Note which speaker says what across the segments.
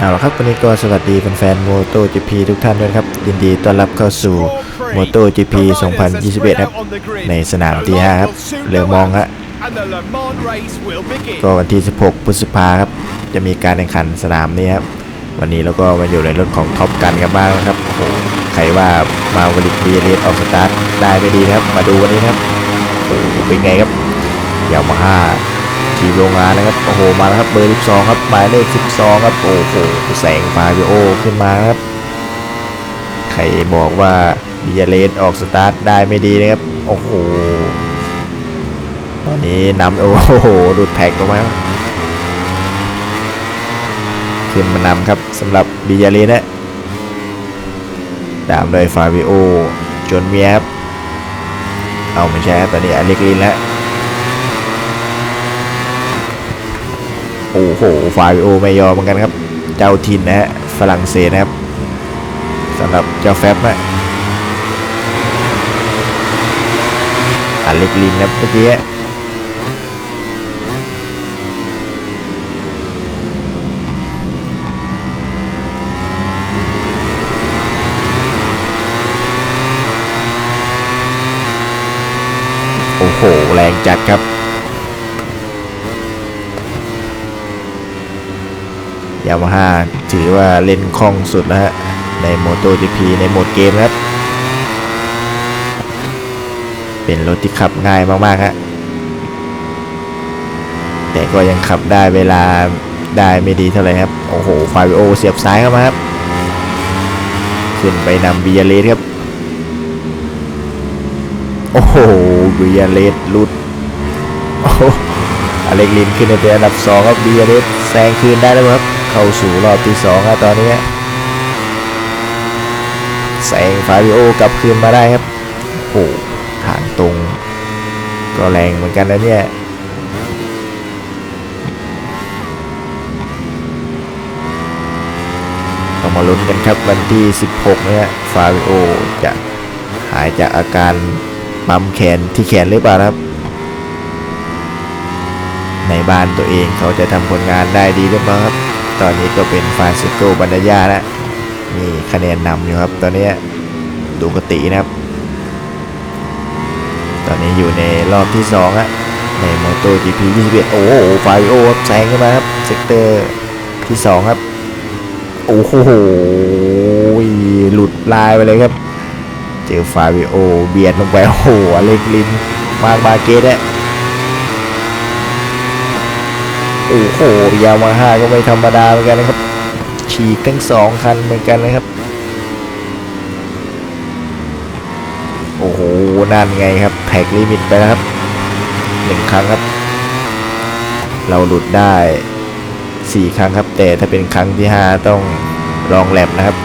Speaker 1: เอาละครับวันนี้ก็สวัสดีแฟนๆโมโต GP ทุกท่านด้วยครับ ยินดีต้อนรับเข้าสู่โมโต GP 2021 ครับ ในสนามที่ 5 ครับเรือมองฮะก็วันที่ 16 พฤษภาครับ จะมีการแข่งขันสนามนี้ครับ วันนี้เราก็มาอยู่ในรถของท็อปกันกันบ้างครับโอ้โหใครว่ามาวลิกบีเรสออกสตาร์ทได้ไม่ดีนะครับ มาดูวันนี้ครับโอ้โหเป็นไงครับยามาฮ่า ทีมโรงงานนะครับ โอ้โห มาแล้วครับ เบอร์ 12 ครับ หมายเลข 12 ครับ โอ้โห แสงฟาบิโอขึ้นมาครับ ใครบอกว่าบีเรสออกสตาร์ทได้ไม่ดีนะครับ โอ้โห ตอนนี้นำโอ้โห ดูดแท็กลงมาขึ้นมานำครับสำหรับบิยาเลีนะตามโดยฟาบิโอจนเมียครับ เอาไม่ใช่ตอนนี้อเล็กลินแล้ว โอ้โหฟาบิโอไม่ยอมเหมือนกันครับ เจ้าทินนะฮะฝรั่งเศสนะครับสำหรับเจ้าแฟบนะอเล็กลินนะครับเมื่อกี้โอ้โห แรงจัดครับ ยามาฮ่าถือว่าเล่นคล่องสุดแล้วฮะ ในโมโต GP ในโหมดเกมครับ เป็นรถที่ขับง่ายมากๆฮะแต่ก็ยังขับได้เวลาได้ไม่ดีเท่าไหร่ครับ โอ้โหฟาบิโอเสียบซ้ายเข้ามาครับ ขึ้นไปนำบียาเลสครับ โอ้โหบียาเลสลุดโอ้อเล็กลินขึ้นในเป็นอันดับ2ครับบียาเลสแซงคืนได้แล้วครับ เข้าสู่รอบที่2ครับตอนนี้แซงฟาบิโอกลับคืนมาได้ครับโอ้โหทางตรงก็แรงเหมือนกันนะเนี่ยต้องมาลุ้นกันครับวันที่ 16 เนี่ยฟาบิโอจะหายจากอาการปั๊มแขนที่แขนหรือเปล่าครับ ในบ้านตัวเองเขาจะทำผลงานได้ดีหรือเปล่าครับ ตอนนี้ก็เป็นฟานซิโกบันดายาแล้วมีคะแนนนำอยู่ครับ ตอนนี้ดูกตินะครับ ตอนนี้อยู่ในรอบที่2อะในโมโต GP 21 โอ้โหฟาบิโอครับแซงขึ้นมาครับ เซกเตอร์ที่ 2 ครับ โอ้โห หลุดลายไปเลยครับ เจอฟาบิโอ เบียดลงไป โอ้โหเล็กลินมากบาเกตอะ โอ้โหยามาฮ่าก็ไม่ธรรมดาเหมือนกันนะครับ ฉีกทั้งสองคันเหมือนกันนะครับ โอ้โหนั่นไงครับแท็กลิมิตไปแล้วครับหนึ่งครั้งครับ เราหลุดได้4ครั้งครับ แต่ถ้าเป็นครั้งที่5ต้องลองแลบนะครับ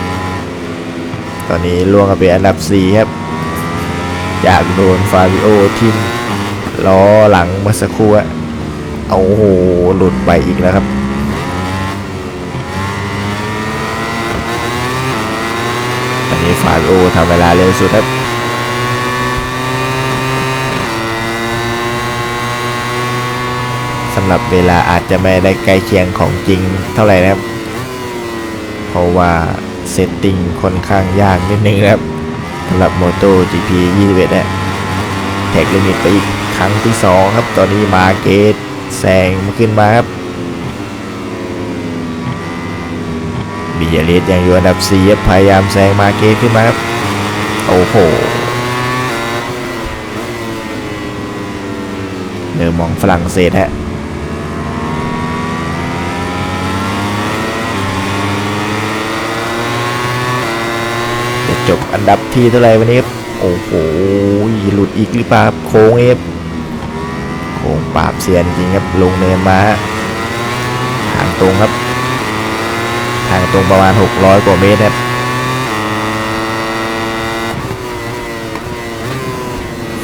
Speaker 1: ตอนนี้ล่วงกันเป็นอันดับ4ครับจากโดนฟาบิโอทิมล้อหลังเมื่อสักครู่อะ โอ้โห หลุดไปอีกแล้วครับตอนนี้ฟาโอทำเวลาเร็วสุดครับสำหรับเวลาอาจจะไม่ได้ใกล้เคียงของจริงเท่าไหร่นะครับ เพราะว่าเซตติ้งค่อนข้างยากนิดนึงครับสำหรับ Moto GP 21เนี่ยแท็กลิมิตไปอีกครั้งที่ 2 ครับ ตอนนี้มาเกต แซงมาขึ้นมาครับบิยาเลสยังอยู่อันดับ4ครับพยายามแซงมาเกตขึ้นมาครับ โอ้โหเนื้อมองฝรั่งเศสฮะจะจบอันดับที่เท่าไหร่วันนี้ครับโอ้โห หลุดอีกหรือเปล่าโค้งเอฟ งปราบเซียนจริงครับลงเนินมาฮะทางตรงครับ ทางตรงประมาณ 600 กว่าเมตรครับ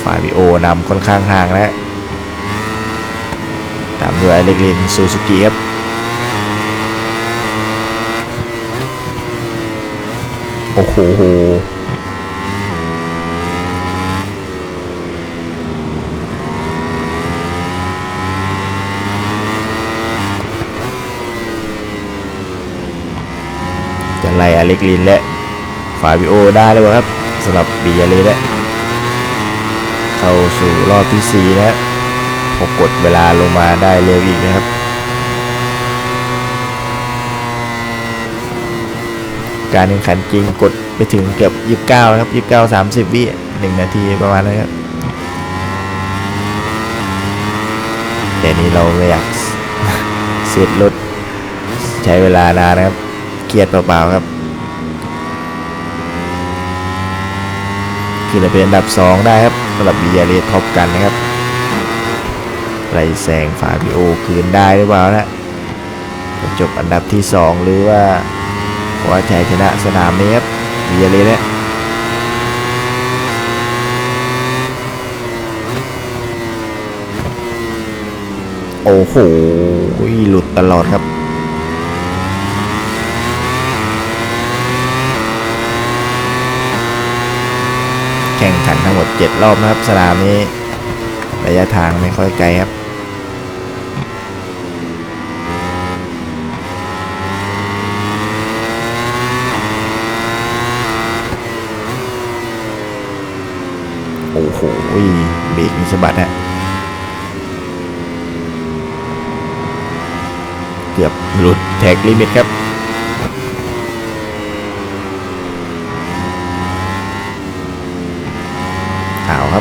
Speaker 1: ฟาบิโอนำค่อนข้างห่างแล้วตามด้วยอเล็กลินซูซูกิครับโอ้โห จะ ไล่อเล็กลินและฟาบิโอได้หรือเล่าครับสำหรับบียาเลและเข้าสู่รอบที่สี่นะครับพอกดเวลาลงมาได้เร็วอีกนะครับการแข่งขันจริงกดไปถึงเกือบ 29 นะครับ 29 30 วิหนึ่งนาทีประมาณนั้นครับ แต่นี้เราไม่อยากเสร็จรถใช้เวลานานนะครับ เครียดเปล่าๆครับคือเราเป็นอันดับ 2 ได้ครับสำหรับบียาเรท็อปกันนะครับไล่แซงฟาบิโอคืนได้หรือเปล่านะจะจบอันดับที่ 2 หรือว่าคว้าชัยชนะสนามนี้ครับบียาเรเนี่ยโอ้โหหลุดตลอดครับ แข่งขันทั้งหมด 7 รอบนะครับ สนามนี้ ระยะทางไม่ค่อยไกลครับโอ้โหเบรกมีสะบัดฮะเกือบหลุดแท็กลิมิตครับ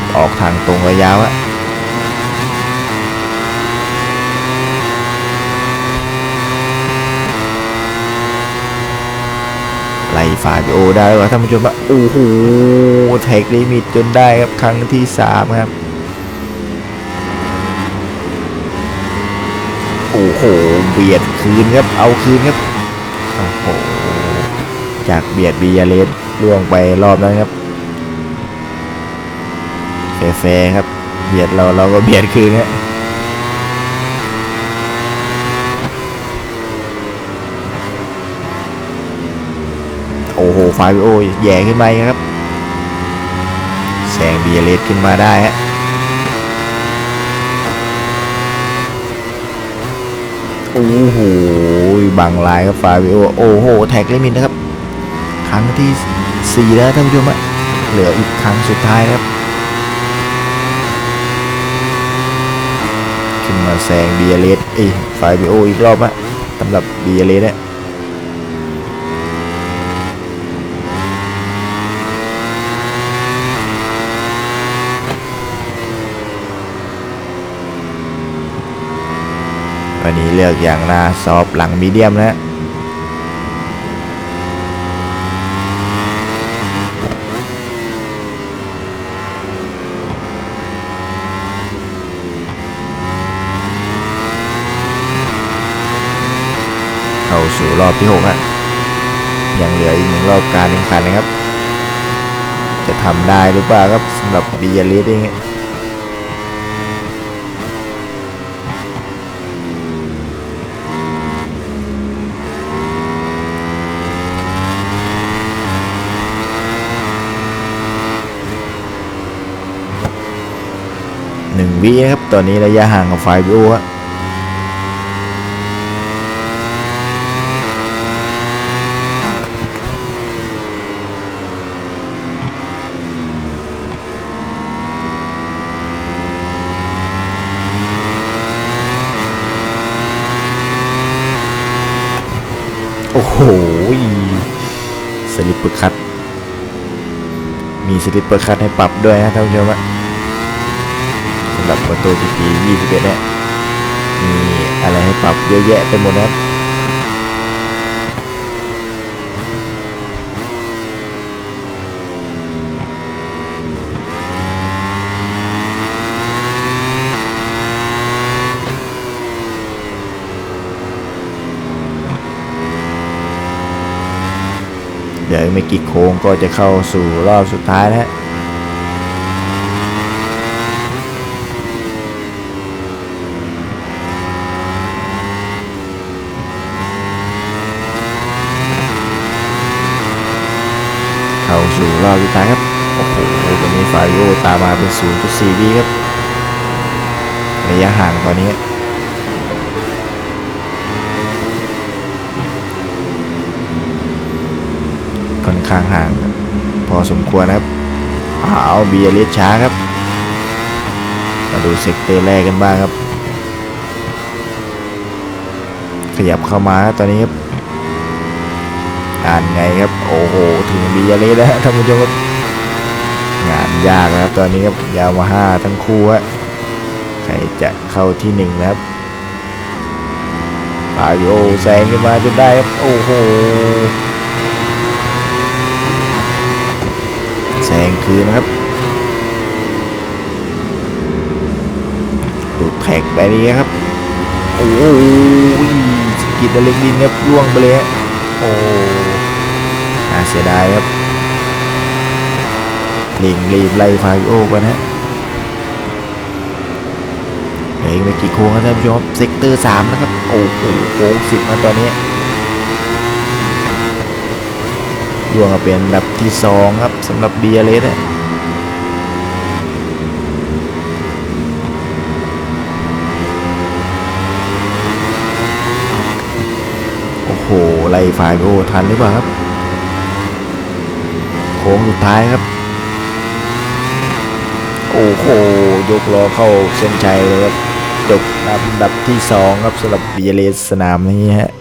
Speaker 1: เออกทางตรงระยะวะไล่ฝ่ายไปโอได้วะท่านผู้ชมว่าโอ้โหแท็กลิมิตจนได้ครับครั้งที่3ครับโอ้โหเบียดคืนครับเอาคืนครับโอ้โหจากเบียดบียาเลสล่วงไปรอบนั้นครับ แฟร์ครับ เบียดเราเราก็เบียดคืนครับโอ้โหไฟโอแย่ขึ้นมาอีกครับแซงเบียเลสขึ้นมาได้ฮะโอ้โหบังลายครับฟาบิโอโอ้โห แท็กลิมิตนะครับ ครั้งที่ 4 แล้วท่านผู้ชมอะเหลืออีกครั้งสุดท้ายครับ ขึ้นมาแซงเบียเลสเอ้ฟาบิโออีกรอบอะสำหรับเบียเลสเนี่ยวันนี้เลือกอย่างหน้าซอฟหลังมีเดียมนะ สู่รอบที่6ฮะยังเหลืออีกหนึ่งรอบการแข่งขันนะครับ จะทำได้หรือเปล่าครับสำหรับบียาลิสเองหนึ่งวิครับ ตอนนี้ระยะห่างกับไฟบิโอฮะโอ้ โหสลิปเปอร์คัตมีสลิปเปอร์คัตให้ปรับด้วยนะท่านผู้ชมอะสำหรับมอโตจีพี21เนี่ยมีอะไรให้ปรับเยอะแยะไปหมดนะครับ เดี๋ยว อีกไม่กี่โค้งก็จะเข้าสู่รอบสุดท้ายนะฮะเข้าสู่รอบสุดท้ายครับ โอ้โหวันนี้ฟาริโอตามมาเป็น 0.4วิครับระยะห่างตอนนี้ ค่อนข้างห่าง พอสมควรนะครับเอาเบียร์เลสช้าครับ มาดูเซกเตอร์แรกกันบ้างครับ ขยับเข้ามาตอนนี้ครับอ่านไงครับ โอ้โห ถึงเบียร์เลสแล้วท่านผู้ชมครับงานยากนะครับ ตอนนี้ครับยาวมาห้าทั้งคู่ฮะใครจะเข้าที่หนึ่งนะครับปาโยแซงขึ้นมาจนได้ครับ โอ้โห แซ งคืนนะครับดูแท็กไปนี้ครับ โอ้โหสกิดอเล็กดินครับล่วงไปเลยโอ้น่าเสียดายครับลิงรีบไล่ฟาริโอกันฮะเหลืออีกไม่กี่โค้งครับท่านผู้ชมเซกเตอร์สามนะครับ โอ้โหโค้งสิบมาตอนนี้ ล่วงเป็นอันดับที่สองครับสำหรับเบียร์เลสโอ้โหไล่ฟาโกทันหรือเปล่าครับ โค้งสุดท้ายครับ โอ้โหยกล้อเข้าเส้นชัยเลยครับจบลำดับที่สองครับสำหรับเบีเอเลสสนามนี้ฮะ